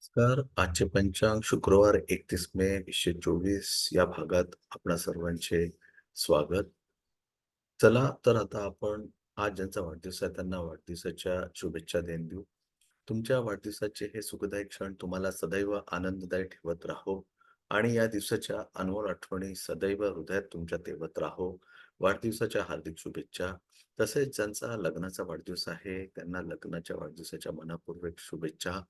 नमस्कार. आजचे पंचांग शुक्रवार एकतीस मे वीसशे चोवीस या भागात आपणा सर्वांचे स्वागत. चला तर आता आपण आज ज्यांचा वाढदिवस आहे त्यांना वाढदिवसाच्या शुभेच्छा देऊन देऊ. तुमच्या वाढदिवसाचे हे सुखदायी क्षण तुम्हाला सदैव आनंददायी ठेवत राहो आणि या दिवसाच्या अनमोल आठवणी सदैव हृदयात तुमच्या तेवत राहो. वाढदिवसाच्या हार्दिक शुभेच्छा. तसेच ज्यांचा लग्नाचा वाढदिवस आहे त्यांना लग्नाच्या वाढदिवसाच्या मनापूर्वक शुभेच्छा.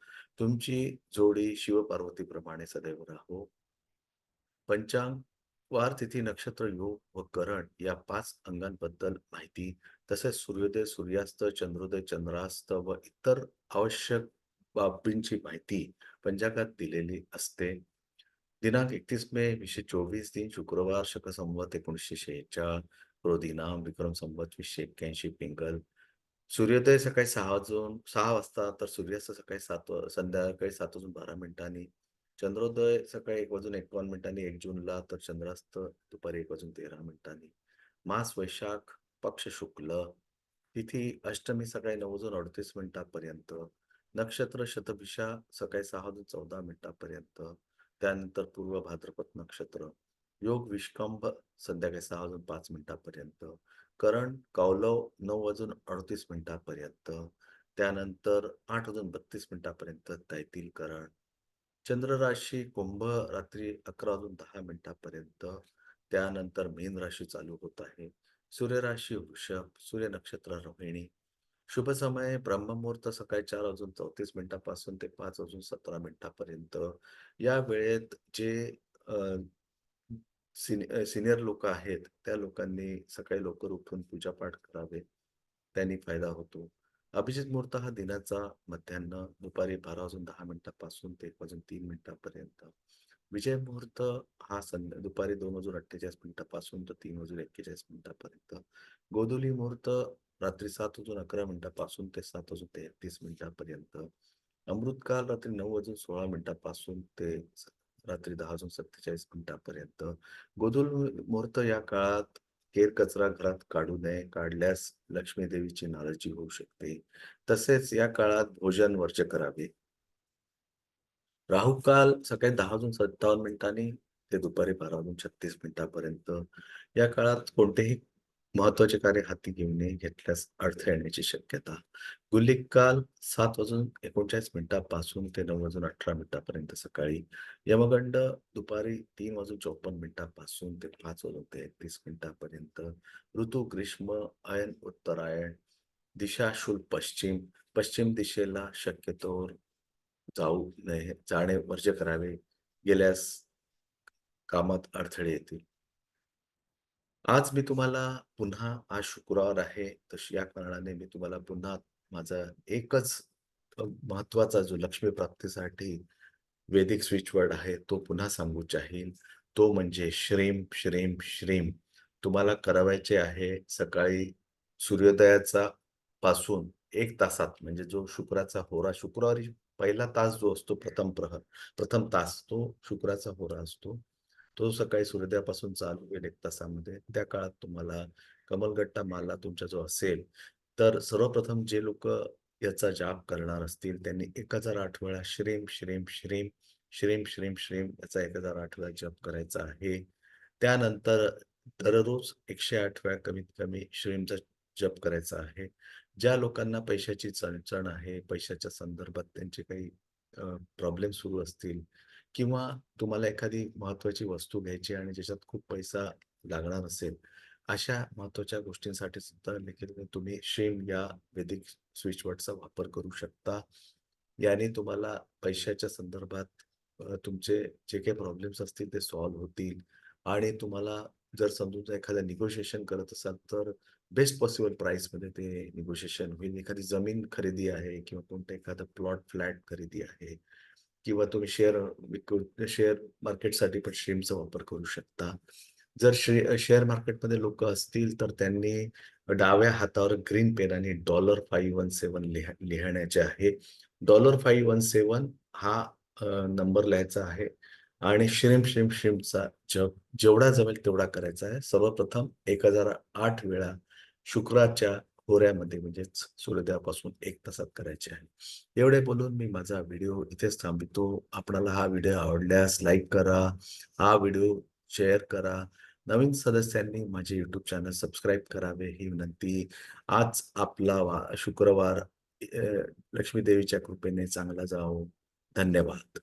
तुमची जोडी शिवपार्वतीप्रमाणे सदैव राहो. पंचांग वार तिथी नक्षत्र योग व करण या पाच अंगांबद्दल माहिती तसेच सूर्योदय सूर्यास्त चंद्रोदय चंद्रास्त व इतर आवश्यक बाबींची माहिती पंचांगात दिलेली असते. दिनांक एकतीस मे वीसशे चोवीस दिन शुक्रवार शक संवत एकोणीसशे शेहेचाळ. क्रोधिनाम विक्रम संवत वीसशे एक्क्याऐंशी पिंगल. सूर्योदय सकाळी सहा वाजून सहा वाजता तर सूर्यास्त सकाळी सात संध्याकाळी सात वाजून बारा मिनिटांनी. चंद्रोदय सकाळी एक वाजून एकावन्न मिनिटांनी एक जूनला तर चंद्रास्त दुपारी एक वाजून तेरा मिनिटांनी. मास वैशाख पक्ष शुक्ल. तिथी अष्टमी सकाळी नऊ वाजून अडतीस मिनिटापर्यंत. नक्षत्र शतभिषा सकाळी सहा वाजून चौदा मिनिटापर्यंत. त्यानंतर पूर्व भाद्रपद नक्षत्र. योग विष्कंभ संध्याकाळी सहा वाजून पाच मिनिटापर्यंत. करण कौलव नऊ वाजून अडतीस मिनिटापर्यंत. त्यानंतर आठ वाजून बत्तीस मिनिटापर्यंत तैतील करण. चंद्र राशी कुंभ रात्री अकरा वाजून दहा मिनिटापर्यंत. त्यानंतर मीन राशी चालू होत आहे. सूर्य राशी वृषभ सूर्य नक्षत्र रोहिणी. शुभ समय ब्रह्ममुहूर्त सकाळी चार वाजून चौतीस मिनिटापासून ते पाच वाजून सतरा मिनिटापर्यंत. या वेळेत जे सिनियर लोक आहेत त्या लोकांनी सकाळी लवकर उठून पूजापाठ करावे. त्यांनी फायदा होतो. अभिजित मुहूर्त हा दिनाचा मध्यान्ह दुपारी बारा वाजून दहा मिनिटापासून ते एक वाजून तीन मिनिटापर्यंत. विजय मुहूर्त हा संध्या दुपारी दोन वाजून अठ्ठेचाळीस मिनिटापासून तर तीन वाजून एक्केचाळीस मिनिटापर्यंत. गोधुली मुहूर्त रात्री सात वाजून अकरा मिनिटापासून ते सात वाजून तेहतीस मिनिटापर्यंत. अमृतकाल रात्री नऊ वाजून सोळा मिनिटापासून ते रात्री दहा वाजून सत्तेचाळीस मिनिटापर्यंत. गोधूल मुहूर्त या काळात केर कचरा घरात काढू नये काढल्यास लक्ष्मी देवीची नाराजी होऊ शकते. तसेच या काळात भोजन वर्ज करावे. राहू काल सकाळी दहा वाजून सत्तावन्न मिनिटांनी ते दुपारी बारा वाजून छत्तीस मिनिटापर्यंत. या काळात कोणतेही महत्त्वाचे कार्य हाती घेऊन घेतल्यास अडथळे येण्याची शक्यता. गुल्लिक काल सात वाजून एकोणचाळीस मिनिटापासून ते नऊ वाजून अठरा मिनिटापर्यंत सकाळी. यमगंड दुपारी तीन वाजून चौपन्न मिनिटापासून ते पाच वाजून ते एकतीस मिनिटापर्यंत. ऋतू ग्रीष्म अयन उत्तरायण दिशा शुल पश्चिम पश्चिम दिशेला शक्यतोवर जाऊ नये जाणे वर्ज करावे गेल्यास कामात अडथळे येतील. आज मी तुम्हाला पुन्हा आज शुक्रवार आहे तशी या कारणाने मी तुम्हाला पुन्हा माझा एकच महत्त्वाचा जो लक्ष्मी प्राप्तीसाठी वेदिक स्विच वर्ड आहे तो पुन्हा सांगू चाहील तो म्हणजे श्रीम श्रीम श्रीम. तुम्हाला करावायचे आहे सकाळी सूर्योदयाचा पासून एक तासात म्हणजे जो शुक्राचा होरा शुक्रवारी पहिला तास जो असतो प्रथम प्रहर प्रथम तास तो शुक्राचा होरा असतो. तो सकाळी सूर्योदयापासून चालू होईल एक तासामध्ये. त्या काळात तुम्हाला कमलगट्टा माला तुमचा जो असेल तर सर्वप्रथम जे लोक याचा जाप करणार असतील त्यांनी एक हजार आठ वेळा श्रीम श्रीम श्रीम श्रीम श्रीम श्रीम याचा एक हजार आठ वेळा जप करायचा आहे. त्यानंतर दररोज एकशे आठ वेळा कमीत कमी श्रीमचा जप करायचा आहे. ज्या लोकांना पैशाची चणचण आहे पैशाच्या संदर्भात त्यांचे काही प्रॉब्लेम सुरू असतील किंवा तुम्हाला एखादी महत्वाची वस्तू घ्यायची आणि ज्याच्यात खूप पैसा लागणार असेल अशा महत्त्वाच्या गोष्टींसाठी सुद्धा देखील तुम्ही शेम या वैदिक स्विच वर्डचा वापर करू शकता. याने तुम्हाला पैशाच्या संदर्भात तुमचे जे काही प्रॉब्लेम्स असतील ते सॉल्व्ह होतील. आणि तुम्हाला जर समजून एखादं निगोशिएशन करत असाल तर बेस्ट पॉसिबल प्राइसमध्ये ते निगोशिएशन होईल. एखादी जमीन खरेदी आहे किंवा कोणतं एखादं प्लॉट फ्लॅट खरेदी आहे. किंवा तुम्ही शेअर विकू शेअर मार्केटसाठी पण स्ट्रीमचा वापर करू शकता. जर शे शेअर मार्केटमध्ये लोक असतील तर त्यांनी डाव्या हातावर ग्रीन पेन आणि डॉलर फाईव्ह वन सेवन लिहा लिहिण्याचे आहे. डॉलर फाईव्ह वन सेवन हा नंबर लिहायचा आहे. आणि श्रीम श्रीम श्रीमचा जप जेवढा जमेल तेवढा करायचा आहे. सर्वप्रथम एक हजार आठ वेळा शुक्राच्या खोऱ्यामध्ये म्हणजेच सूर्योदयापासून एक तासात करायचे आहे. एवढे बोलून मी माझा व्हिडिओ इथेच थांबितो आपणाला हा व्हिडिओ आवडल्यास लाईक करा. हा व्हिडिओ शेअर करा. नवीन सदस्यांनी माझे युट्यूब चॅनल सबस्क्राईब करावे ही विनंती. आज आपला वा शुक्रवार लक्ष्मीदेवीच्या लक्ष्मी देवीच्या कृपेने चांगला जावो. धन्यवाद.